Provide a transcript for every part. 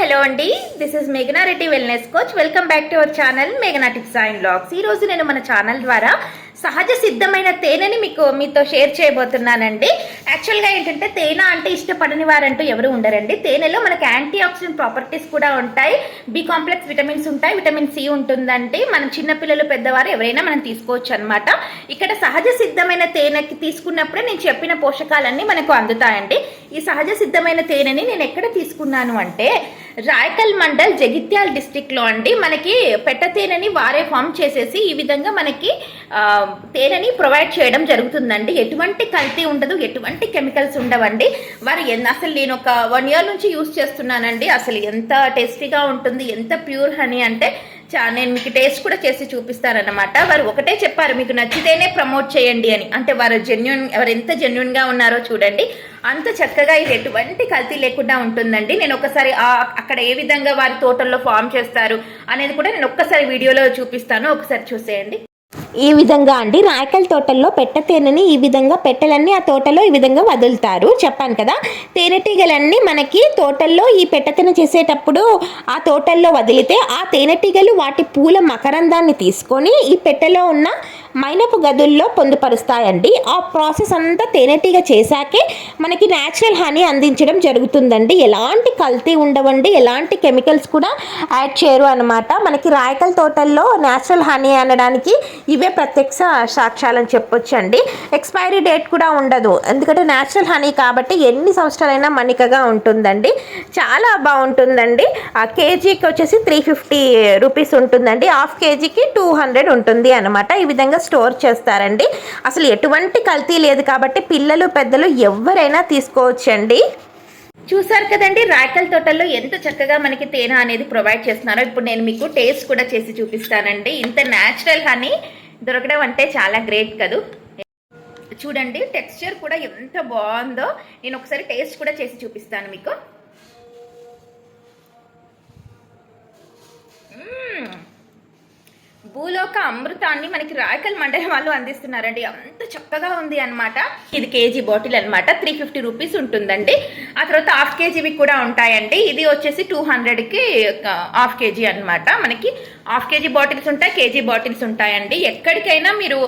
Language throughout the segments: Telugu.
హలో అండి. This is Meghana Reddy wellness coach welcome back to our channel మేఘనా టిప్స్ అండ్ బ్లాగ్స్ ఈ రోజు నేను మన ఛానల్ ద్వారా సహజ సిద్ధమైన తేనెని మీకు మీతో షేర్ చేయబోతున్నానండి. యాక్చువల్గా ఏంటంటే తేనె అంటే ఇష్టపడని వారంటూ ఎవరు ఉండరండి. తేనెలో మనకి యాంటీ ఆక్సిడెంట్ ప్రాపర్టీస్ కూడా ఉంటాయి. బి కాంప్లెక్స్ విటమిన్స్ ఉంటాయి. విటమిన్ సి ఉంటుందండి మనం చిన్నపిల్లలు పెద్దవారు ఎవరైనా మనం తీసుకోవచ్చు అనమాట ఇక్కడ సహజ సిద్ధమైన తేనెకి తీసుకున్నప్పుడే నేను చెప్పిన పోషకాలన్నీ మనకు అందుతాయండి. ఈ సహజ సిద్ధమైన తేనెని నేను ఎక్కడ తీసుకున్నాను అంటే రాయకల్ మండల్ జగిత్యాల్ డిస్టిక్లో అండి. మనకి పెట్ట తేనెని వారే ఫామ్ చేసేసి ఈ విధంగా మనకి తేనెని ప్రొవైడ్ చేయడం జరుగుతుందండి. ఎటువంటి కల్తీ ఉండదు. ఎటువంటి కెమికల్స్ ఉండవండి. వారు అసలు నేను ఒక వన్ ఇయర్ నుంచి యూస్ చేస్తున్నానండి. అసలు ఎంత టేస్టీగా ఉంటుంది ఎంత ప్యూర్ హనీ అంటే చా నేను మీకు టేస్ట్ కూడా చేసి చూపిస్తారనమాట వారు ఒకటే చెప్పారు మీకు నచ్చితేనే ప్రమోట్ చేయండి అని. అంటే వారు జెన్యున్ వారు ఎంత జెన్యున్గా ఉన్నారో చూడండి. అంత చక్కగా ఇది ఎటువంటి కల్తీ లేకుండా ఉంటుందండి. నేను ఒకసారి అక్కడ ఏ విధంగా వారి తోటల్లో ఫామ్ చేస్తారు అనేది కూడా నేను ఒక్కసారి వీడియోలో చూపిస్తాను. ఒకసారి చూసేయండి. ఈ విధంగా అండి. రాయకల్ తోటల్లో పెట్ట తేనెని ఈ విధంగా పెట్టెలన్నీ ఆ తోటలో ఈ విధంగా వదులుతారు. చెప్పాను కదా. తేనెటీగలన్నీ మనకి తోటల్లో ఈ పెట్టతేనె చేసేటప్పుడు ఆ తోటల్లో వదిలితే ఆ తేనెటీగలు వాటి పూల మకరందాన్ని తీసుకొని ఈ పెట్టెలో ఉన్న మైనపు గదుల్లో పొందుపరుస్తాయండి. ఆ ప్రాసెస్ అంతా తేనెటీగ చేశాకే మనకి న్యాచురల్ హనీ అందించడం జరుగుతుందండి. ఎలాంటి కల్తీ ఉండవండి. ఎలాంటి కెమికల్స్ కూడా యాడ్ చేయరు అనమాట మనకి రాయకల్ తోటల్లో న్యాచురల్ హనీ అనడానికి ఇవే ప్రత్యక్ష సాక్ష్యాలని చెప్పొచ్చు అండి ఎక్స్పైరీ డేట్ కూడా ఉండదు. ఎందుకంటే న్యాచురల్ హనీ కాబట్టి ఎన్ని సంవత్సరాలైనా మన్నికగా ఉంటుందండి. చాలా బాగుంటుందండి. ఆ కేజీకి వచ్చేసి త్రీ ఫిఫ్టీ రూపీస్ ఉంటుందండి. హాఫ్ కేజీకి టూ హండ్రెడ్ ఉంటుంది అనమాట ఈ విధంగా స్టోర్ చేస్తారండి. అసలు ఎటువంటి కల్తీ లేదు కాబట్టి పిల్లలు పెద్దలు ఎవరైనా తీసుకోవచ్చండి. చూసారు కదండి రాయకల్ తోటల్లో ఎంత చక్కగా మనకి తేనె అనేది ప్రొవైడ్ చేస్తున్నారో ఇప్పుడు నేను మీకు టేస్ట్ కూడా చేసి చూపిస్తానండి. ఇంత న్యాచురల్ హనీ దొరకడం అంటే చాలా గ్రేట్ కదూ. చూడండి టెక్స్చర్ కూడా ఎంత బాగుందో. నేను ఒకసారి టేస్ట్ కూడా చేసి చూపిస్తాను మీకు. భూలోక అమృతాన్ని మనకి రాయకల్ మండలం వాళ్ళు అందిస్తున్నారండి. చక్కగా ఉంది అన్నమాట. ఇది కేజీ బాటిల్ అనమాట త్రీ ఫిఫ్టీ రూపీస్ ఉంటుందండి. ఆ తర్వాత హాఫ్ కేజీవి కూడా ఉంటాయండి. ఇది వచ్చేసి టూ హండ్రెడ్కి హాఫ్ కేజీ అన్నమాట. మనకి హాఫ్ కేజీ బాటిల్స్ ఉంటాయి కేజీ బాటిల్స్ ఉంటాయండి. ఎక్కడికైనా మీరు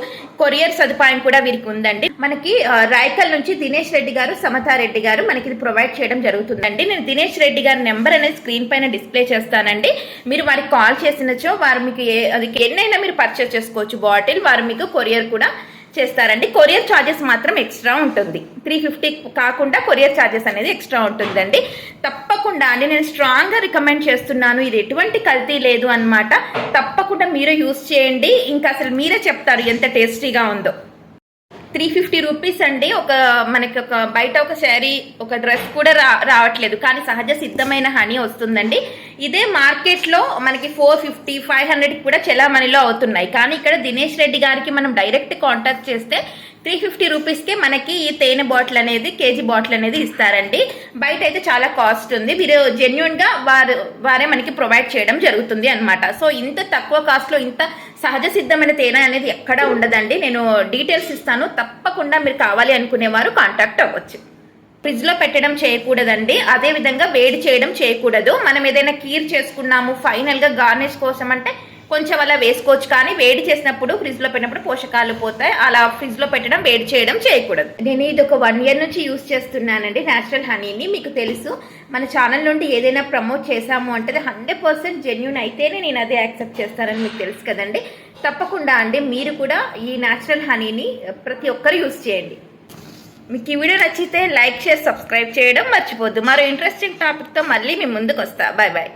కొరియర్ సదుపాయం కూడా వీరికి ఉందండి. మనకి రాయకల్ నుంచి దినేష్ రెడ్డి గారు సమతారెడ్డి గారు మనకి ఇది ప్రొవైడ్ చేయడం జరుగుతుందండి. నేను దినేష్ రెడ్డి గారి నెంబర్ అనేది స్క్రీన్ పైన డిస్ప్లే చేస్తానండి. మీరు వారికి కాల్ చేసినచో వారు మీకు ఏ అది ఎన్నైనా మీరు పర్చేస్ చేసుకోవచ్చు బాటిల్. వారు మీకు కొరియర్ కూడా చేస్తారండి. కొరియర్ ఛార్జెస్ మాత్రం ఎక్స్ట్రా ఉంటుంది. త్రీ ఫిఫ్టీ కాకుండా కొరియర్ ఛార్జెస్ అనేది ఎక్స్ట్రా ఉంటుందండి. తప్పకుండా అండి. నేను స్ట్రాంగ్గా రికమెండ్ చేస్తున్నాను. ఇది ఎటువంటి కల్తీ లేదు అన్నమాట. తప్పకుండా మీరే యూస్ చేయండి. ఇంకా అసలు మీరే చెప్తారు ఎంత టేస్టీగా ఉందో. త్రీ ఫిఫ్టీ రూపీస్ అండి. ఒక మనకి ఒక బయట ఒక శారీ ఒక డ్రెస్ కూడా రా రావట్లేదు. కానీ సహజ సిద్ధమైన హనీ వస్తుందండి. ఇదే మార్కెట్లో మనకి ఫోర్ ఫిఫ్టీ ఫైవ్ హండ్రెడ్ కూడా చెలామణిలో అవుతున్నాయి. కానీ ఇక్కడ దినేష్ రెడ్డి గారికి మనం డైరెక్ట్ కాంటాక్ట్ చేస్తే త్రీ ఫిఫ్టీ రూపీస్కే మనకి ఈ తేనె బాటిల్ అనేది కేజీ బాటిల్ అనేది ఇస్తారండి. బయట అయితే చాలా కాస్ట్ ఉంది. మీరు జెన్యున్గా వారు వారే మనకి ప్రొవైడ్ చేయడం జరుగుతుంది అనమాట సో ఇంత తక్కువ కాస్ట్లో ఇంత సహజ సిద్ధమైన తేనె అనేది ఎక్కడా ఉండదండి. నేను డీటెయిల్స్ ఇస్తాను. తప్పకుండా మీరు కావాలి అనుకునేవారు కాంటాక్ట్ అవ్వచ్చు. ఫ్రిడ్జ్లో పెట్టడం చేయకూడదండి. అదే విధంగా వేడి చేయడం చేయకూడదు. మనం ఏదైనా కీర్ చేసుకున్నాము ఫైనల్గా గార్నిష్ కోసం అంటే కొంచెం అలా వేసుకోవచ్చు. కానీ వేడి చేసినప్పుడు ఫ్రిడ్జ్లో పెట్టినప్పుడు పోషకాలు పోతాయి. అలా ఫ్రిడ్జ్లో పెట్టడం వేడి చేయడం చేయకూడదు. నేను ఇది ఒక వన్ ఇయర్ నుంచి యూస్ చేస్తున్నానండి న్యాచురల్ హనీని మీకు తెలుసు మన ఛానల్ నుండి ఏదైనా ప్రమోట్ చేశాము అంటే హండ్రెడ్ పర్సెంట్ జెన్యున్ అయితేనే నేను అదే యాక్సెప్ట్ చేస్తానని మీకు తెలుసు కదండి. తప్పకుండా అండి మీరు కూడా ఈ నేచురల్ హనీని ప్రతి ఒక్కరు యూస్ చేయండి. మీకు ఈ వీడియో నచ్చితే లైక్ చేసి సబ్స్క్రైబ్ చేయడం మర్చిపోద్దు. మరో ఇంట్రెస్టింగ్ టాపిక్తో మళ్ళీ మీ ముందుకు వస్తా. Bye bye